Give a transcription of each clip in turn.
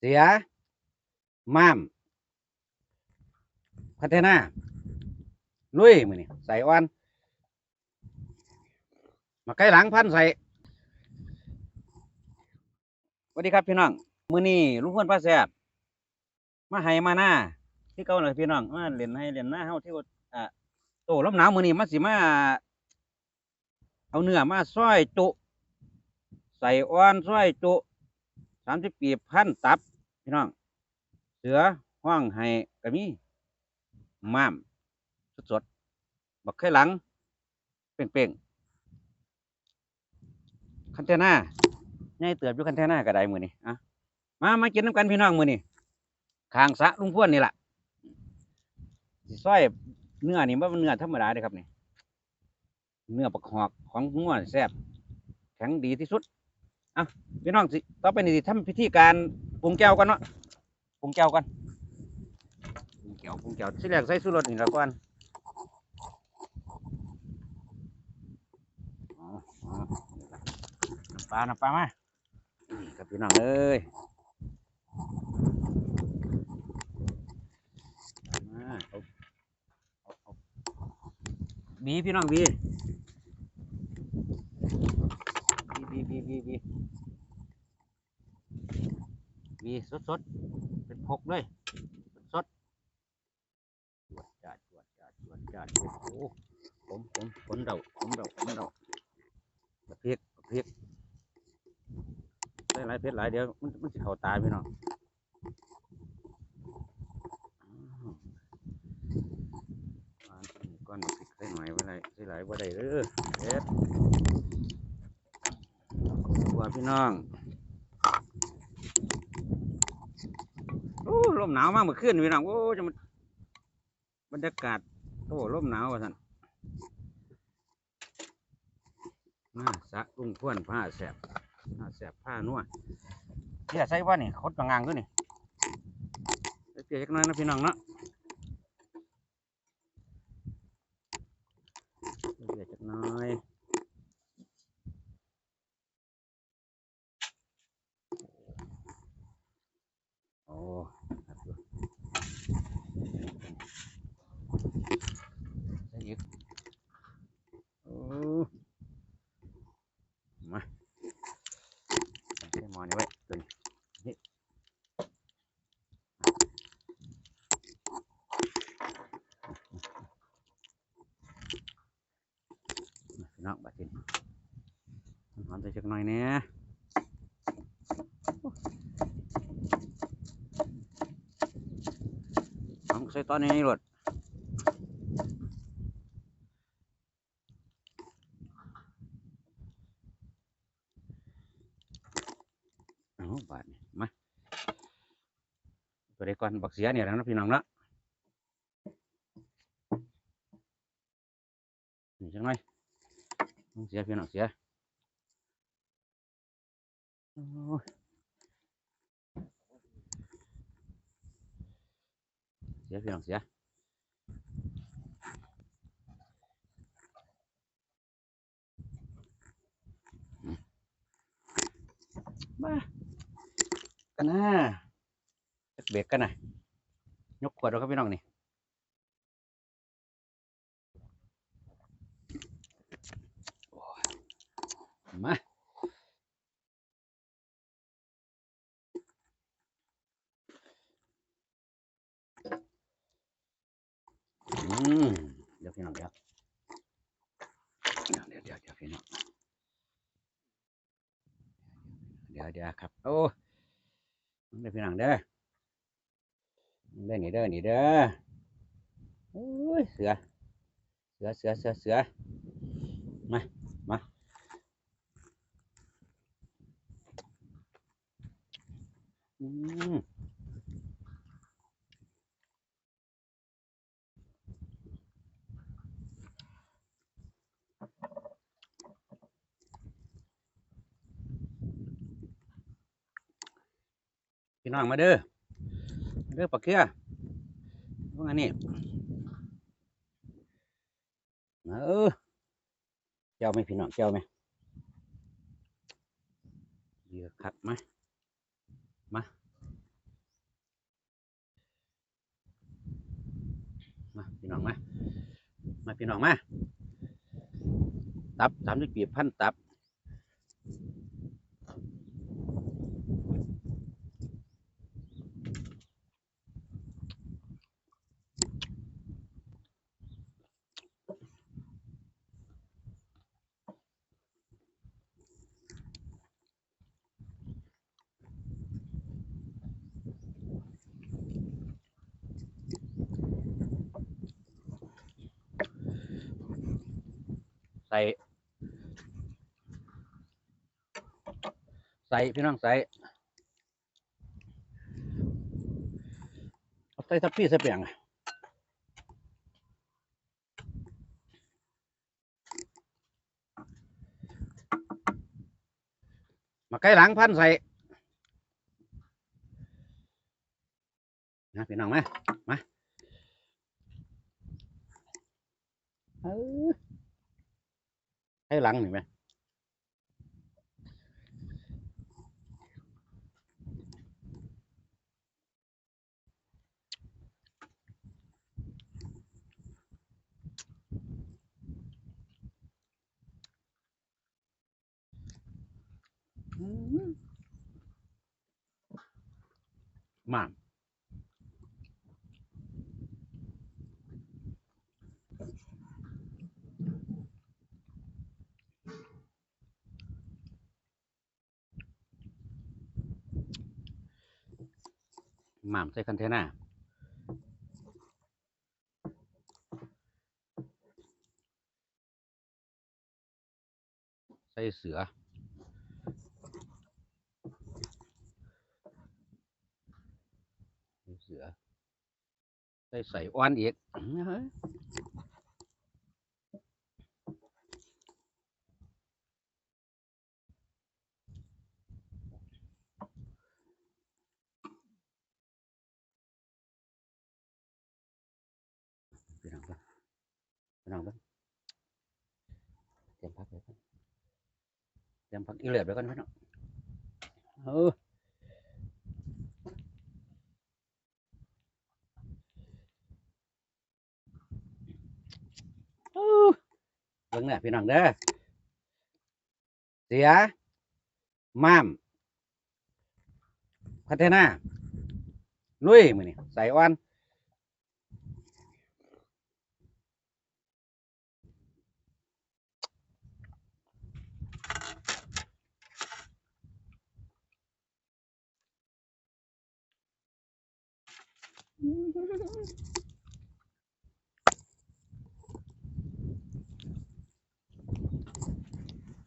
เสียมาม พัฒนาลุยมือนี่ใส่อ่อนมาไก่หลังพันใส่สวัสดีครับพี่น้องมือนี้ลุงพลป้าแซบมาให้มาหน้าที่เก่าเลยพี่น้องมาเล่นให้เล่นหน้าเฮาที่ว่าอ่าโตลมหนาวมือนี้มาสิมาเอาเนื้อมาซอยจุ ใส่อ้อนซอยจุสามสิบปีพันตับ พี่น้อง เสือห้องให้ก็มีม้ามสดๆบักไข่หลัง เป่งๆคันเทน่าใหญ่เติบอยู่คันเทน่าก็ได้มือนี่อะมามากินน้ำกันพี่น้องมือนี่ขางสะลุงพ่วนนี่แหละสิซอยเนื้อนี่มันเนื้อธรรมดาเลยครับนี่เนื้อปักหอกของงัวแซ่บแข็งดีที่สุดอะพี่น้องสิต่อไปนี่สิทำพิธีการ ปรุงแก้วกันเนาะปรุงแก้วกันปรุงแก้วปรุงแก้วที่แรกใส่สุรสนี่ละก่อนอ๋ออ๋อนี่ล่ะน้ำปลาน้ำปลามานี่ครับพี่น้องเอ้ยมาเอาเอาเอาบีพี่น้องบีบีบีบีบีบี สดสดๆ เป็นพกเลยสดจวดจาดจวดจาดจวดจาดโอ้โหผมผมผลเดาผมเดาผมเดาเพียกเพียกใส่หลายเพชรหลายเดี๋ยวมันมันจะเข้าตาพี่น้องอ้าวหวานก้อนพริกใส่หน่อยไว้ไรใส่หลายไว้ได้เด้อเด็ดว่าพี่น้อง โอ้ล มหนาวมากเมื่อคืนพี่น้องโอ้จะมันบรรยากาศโอ้ลมหนาวว่าสันมาสะลุงพ่วนผ้าแสบผ้าแสบผ้านัวเดี๋ยวใส่ว่านี่คดบางงางด้วยนี่ใส่เกลือจักน้อยนะพี่น้องเนาะใส่เกลือจักน้อย โอ้ครับอยู่ใส่อีกโอ้มาใส่หมอนี่ไว้ตัวนี้นี่ มาพี่น้องบัดนี้หอมใส่จักหน่อยเนี่ยผมใส่ตอนนี้รถเอาบาทนี่มาตัวเด็กก่อนบักเสียเนี่ยนะพี่น้องเนะนี่จังหน่อย บักเสียพี่น้องเสียโอ้ยเสียพี่น้องเสียอืมมากันนะจักเบรกกันนะยกขวดเอาครับพี่น้องนี่โอ้ย มาอืมเดี๋ยวพี่น้องเดี๋ยวเดี๋ยวเดี๋ยวเดี๋ยวพี่น้องเดี๋ยวเดี๋ยวครับ โอ้เดี๋ยวพี่น้องเด้อเด้อนี่เด้อนี่เด้อโอ้ยเสือ เสือเสือเสือเสือมามาอืม พี่น้องมาเด้อเด้อปักเกือพวกอันนี้เออเจ้าไหมพี่น้องเจ้าไหมเยอะครับม มามาพี่น้องมามาพี่น้องมาตับสามสิบปีพันตับ ใส่ใส่พี่น้องใส่เอาใส่ทับพี่ใส่เปียงอะมาใกล้หลังพันใส่นะพี่น้องมมาเออ ให้หลัง หนึ่งไหมอืมมาหม่ำใส่คันเทน่าใส่เสือ ใส่เสือ ใส่ใส่อ้อนอีกเฮ้ย พี่น้องเบิ่งพี่น้องเบิ่งเตรียมพักไว้ก่อนเตรียมพักอีเลือดไว้ก่อนพี่น้องเอออู้เบิ่งเนี่ยพี่น้องเด้อเสียม่ามพัฒนาลุยมือนี่ใส่อ้อน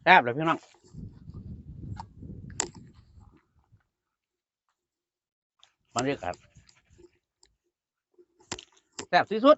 แซ่บเลยพี่น้องบรรยากาศแซ่บที่สุด